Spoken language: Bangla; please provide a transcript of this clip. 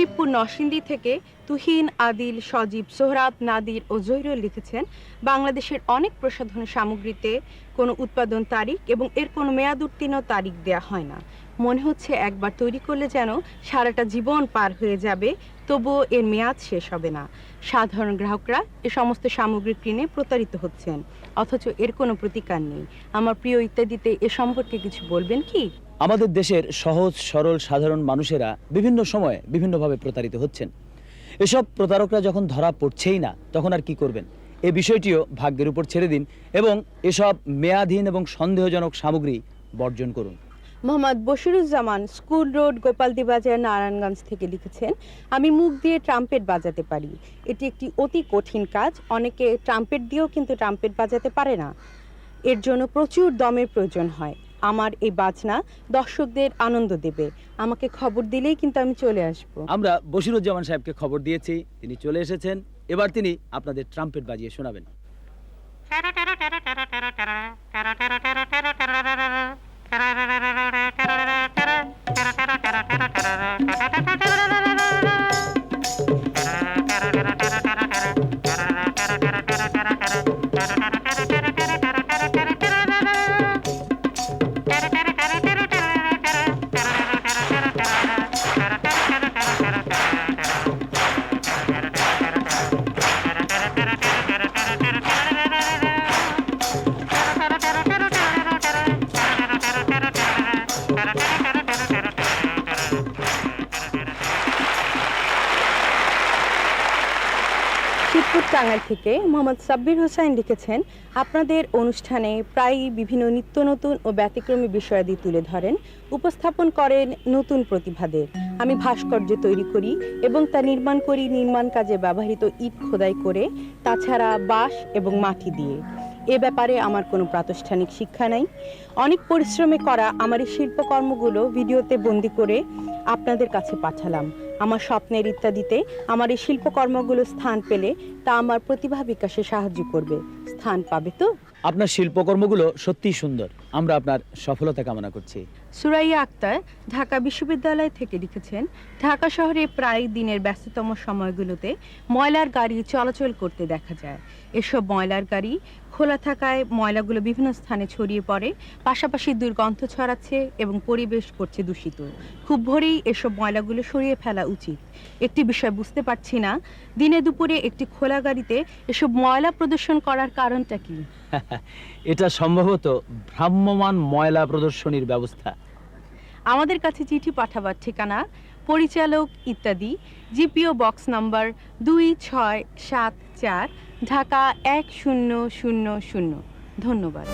শিবপুর নরসিংদী থেকে তুহিন, আদিল, সজীব সোহরাব নাদির ও জহিরুল লিখেছেন, বাংলাদেশের অনেক প্রসাধন সামগ্রীতে কোনো উৎপাদন তারিখ এবং এর কোনো মেয়াদ উত্তীর্ণ তারিখ দেয়া হয় না। মনে হচ্ছে একবার তৈরি করলে যেন সারাটা জীবন পার হয়ে যাবে, তবুও এর মেয়াদ শেষ হবে না। সাধারণ গ্রাহকরা এ সমস্ত সামগ্রী কিনে প্রতারিত হচ্ছেন। অথচ এর কোনো প্রতিকার নেই। আমার প্রিয় ইত্যাদিতে এ সম্পর্কে কিছু বলবেন কি? আমাদের দেশের সহজ, সরল, সাধারণ মানুষেরা বিভিন্ন সময়ে বিভিন্নভাবে প্রতারিত হচ্ছেন। এসব প্রতারকরা যখন ধরা পড়ছেই না, তখন আর কি করবেন? এ বিষয়টিও ভাগ্যের উপর ছেড়ে দিন এবং এসব মেয়াধীন এবং সন্দেহজনক সামগ্রী বর্জন করুন। মোহাম্মদ বশিরুজ্জামান স্কুল রোড, গোপালদি বাজার, নারায়ণগঞ্জ থেকে লিখেছেন, আমি মুখ দিয়ে ট্রাম্পেট বাজাতে পারি। এটি একটি অতি কঠিন কাজ। অনেকে ট্রাম্পেট দিয়েও কিন্তু ট্রাম্পেট বাজাতে পারে না। এর জন্য প্রচুর দমের প্রয়োজন হয়। আমার এই বাজনা দর্শকদের আনন্দ দেবে আমাকে খবর দিলেই কিন্তু আমি চলে আসব আমরা বশিরুজ্জামান সাহেবকে খবর দিয়েছি তিনি চলে এসেছেন এবার তিনি আপনাদের ট্রাম্পেট বাজিয়ে শোনাবেন শিবপুর টাঙ্গাইল থেকে মোহাম্মদ সাব্বির হোসেন লিখেছেন, আপনাদের অনুষ্ঠানে প্রায়ই বিভিন্ন নিত্য নতুন ও ব্যতিক্রমী বিষয়াদি তুলে ধরেন, উপস্থাপন করেন নতুন প্রতিভাদের। আমি ভাস্কর্য তৈরি করি এবং তা নির্মাণ করি নির্মাণ কাজে ব্যবহৃত ইট খোদাই করে, তাছাড়া বাঁশ এবং মাটি দিয়ে। এ ব্যাপারে আমার কোনো প্রাতিষ্ঠানিক শিক্ষা নাই। অনেক পরিশ্রমে করা আমার এই শিল্পকর্মগুলো ভিডিওতে বন্দি করে আপনাদের কাছে পাঠালাম। আমার স্বপ্নের ইত্যাদিতে আমার এই শিল্পকর্মগুলো স্থান পেলে তা আমার প্রতিভা বিকাশে সাহায্য করবে। স্থান পাবে তো? আপনার শিল্পকর্মগুলো সত্যিই সুন্দর। আমরা আপনার সফলতা কামনা করছি। সুরাইয়া আক্তার ঢাকা বিশ্ববিদ্যালয় থেকে লিখেছেন, ঢাকা শহরে প্রায় দিনের ব্যস্ততম সময়গুলোতে ময়লার গাড়ি চলাচল করতে দেখা যায়। এসব ময়লার গাড়ি খোলা থাকায় ময়লাগুলো বিভিন্ন স্থানে ছড়িয়ে পড়ে, পাশাপাশি দুর্গন্ধ ছড়াচ্ছে এবং পরিবেশ করছে দূষিত। খুব ভোরেই এসব ময়লাগুলো সরিয়ে ফেলা উচিত। একটি বিষয় বুঝতে পারছি না, দিনে দুপুরে একটি খোলা গাড়িতে এসব ময়লা প্রদর্শন করার কারণটা কি? এটা সম্ভবত ভ্রাম্যমান ময়লা প্রদর্শনীর ব্যবস্থা। আমাদের কাছে চিঠি পাঠাবার ঠিকানা, পরিচালক ইত্যাদি, জিপিও বক্স নাম্বার দুই ছয় সাত চার, ঢাকা এক শূন্য শূন্য শূন্য। ধন্যবাদ।